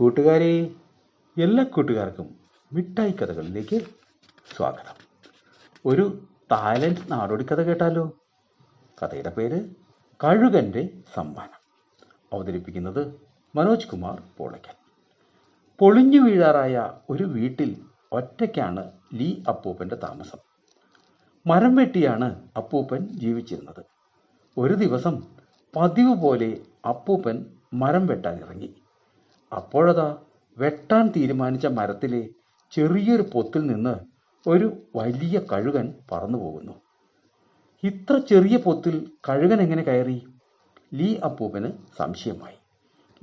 കൂട്ടുകാരെ എല്ലാ കൂട്ടുകാർക്കും മിഠായി കഥകളിലേക്ക് സ്വാഗതം. ഒരു തായ്ലൻഡ് നാടോടി കഥ കേട്ടാലോ? കഥയുടെ പേര് കഴുകന്റെ സമ്മാനം. അവതരിപ്പിക്കുന്നത് മനോജ് കുമാർ പോളയ്ക്കൻ പൊളിഞ്ഞു വീഴാറായ ഒരു വീട്ടിൽ ഒറ്റയ്ക്കാണ് ലീ അപ്പൂപ്പന്റെ താമസം. മരം വെട്ടിയാണ് അപ്പൂപ്പൻ ജീവിച്ചിരുന്നത്. ഒരു ദിവസം പതിവ് പോലെ അപ്പൂപ്പൻ മരം വെട്ടാൻ ഇറങ്ങി അപ്പോഴതാ വെട്ടാൻ തീരുമാനിച്ച മരത്തിലെ ചെറിയൊരു പൊത്തിൽ നിന്ന് ഒരു വലിയ കഴുകൻ പറന്നു പോകുന്നു. ഇത്ര ചെറിയ പൊത്തിൽ കഴുകൻ എങ്ങനെ കയറി? ലീ അപ്പൂപ്പന് സംശയമായി.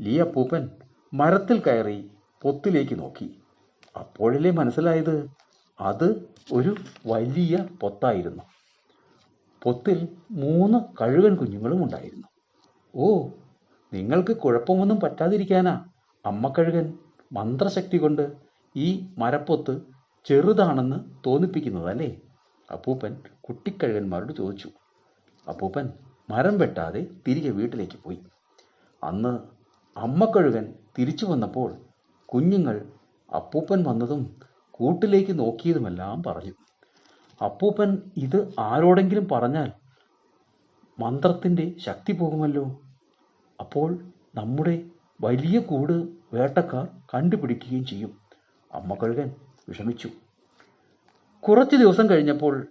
ലീ അപ്പൂപ്പൻ മരത്തിൽ കയറി പൊത്തിലേക്ക് നോക്കി. അപ്പോഴല്ലേ മനസ്സിലായത്? അത് ഒരു വലിയ പൊത്തായിരുന്നു. പൊത്തിൽ മൂന്ന് കഴുകൻ കുഞ്ഞുങ്ങളും ഉണ്ടായിരുന്നു. ഓ നിങ്ങൾക്ക് കുഴപ്പമൊന്നും പറ്റാതിരിക്കാനാ? അമ്മക്കഴുകൻ മന്ത്രശക്തി കൊണ്ട് ഈ മരപ്പൊത്ത് ചെറുതാണെന്ന് തോന്നിപ്പിക്കുന്നതല്ലേ അപ്പൂപ്പൻ കുട്ടിക്കഴുകന്മാരോട് ചോദിച്ചു. അപ്പൂപ്പൻ മരം വെട്ടാതെ തിരികെ വീട്ടിലേക്ക് പോയി. അന്ന് അമ്മക്കഴുകൻ തിരിച്ചു വന്നപ്പോൾ കുഞ്ഞുങ്ങൾ അപ്പൂപ്പൻ വന്നതും കൂട്ടിലേക്ക് നോക്കിയതുമെല്ലാം പറഞ്ഞു. അപ്പൂപ്പൻ ഇത് ആരോടെങ്കിലും പറഞ്ഞാൽ മന്ത്രത്തിന്റെ ശക്തി പോകുമല്ലോ? അപ്പോൾ നമ്മുടെ വലിയ കൂട് വേട്ടക്കാർ കണ്ടുപിടിക്കുകയും ചെയ്യും. അമ്മക്കഴുകൻ വിഷമിച്ചു. കുറച്ച് ദിവസം കഴിഞ്ഞപ്പോൾ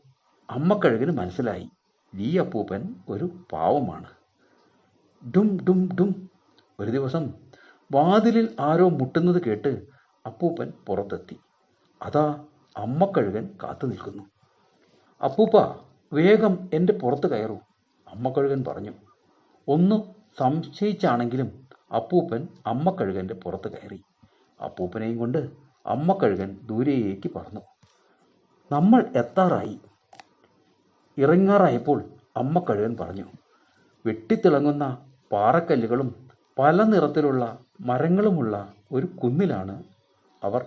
അമ്മക്കഴുകന് മനസ്സിലായി. ലീ അപ്പൂപ്പൻ ഒരു പാവമാണ്. ഡും ഡും ഡും. ഒരു ദിവസം വാതിലിൽ ആരോ മുട്ടുന്നത് കേട്ട് അപ്പൂപ്പൻ പുറത്തെത്തി. അതാ അമ്മക്കഴുകൻ കാത്തു നിൽക്കുന്നു. അപ്പൂപ്പ വേഗം എന്റെ പുറത്ത് കയറൂ അമ്മക്കഴുകൻ പറഞ്ഞു. ഒന്ന് സംശയിച്ചാണെങ്കിലും അപ്പൂപ്പൻ അമ്മക്കഴുകന്റെ പുറത്ത് കയറി. അപ്പൂപ്പനെയും കൊണ്ട് അമ്മക്കഴുകൻ ദൂരേക്ക് പറന്നു. നമ്മൾ എത്താറായി. ഇറങ്ങാറായപ്പോൾ അമ്മക്കഴുകൻ പറഞ്ഞു വെട്ടിത്തിളങ്ങുന്ന പാറക്കല്ലുകളും പല നിറത്തിലുള്ള മരങ്ങളുമുള്ള ഒരു കുന്നിലാണ് അവർ.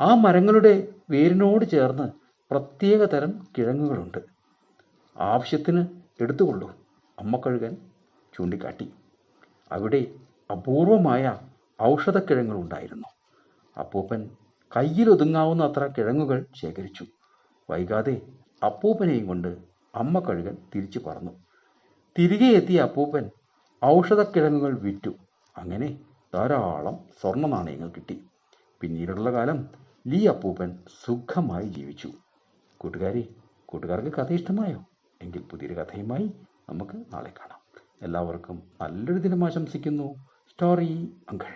ആ മരങ്ങളുടെ വേരിനോട് ചേർന്ന് പ്രത്യേക തരം കിഴങ്ങുകളുണ്ട്. ആവശ്യത്തിന് എടുത്തുകൊള്ളൂ അമ്മക്കഴുകൻ ചൂണ്ടിക്കാട്ടി. അവിടെ അപൂർവമായ ഔഷധക്കിഴങ്ങുകൾ ഉണ്ടായിരുന്നു അപ്പൂപ്പൻ കയ്യിലൊതുങ്ങാവുന്ന അത്ര കിഴങ്ങുകൾ ശേഖരിച്ചു. വൈകാതെ അപ്പൂപ്പനെയും കൊണ്ട് അമ്മ കഴുകൻ തിരിച്ചു പറന്നു. തിരികെ എത്തിയ അപ്പൂപ്പൻ ഔഷധക്കിഴങ്ങുകൾ വിറ്റു. അങ്ങനെ ധാരാളം സ്വർണ നാണയങ്ങൾ കിട്ടി. പിന്നീടുള്ള കാലം ലീ അപ്പൂപ്പൻ സുഖമായി ജീവിച്ചു. കൂട്ടുകാരി കൂട്ടുകാർക്ക് കഥ ഇഷ്ടമായോ എങ്കിൽ പുതിയൊരു കഥയുമായി നമുക്ക് നാളെ കാണാം. എല്ലാവർക്കും നല്ലൊരു ദിനം ആശംസിക്കുന്നു. Story uncle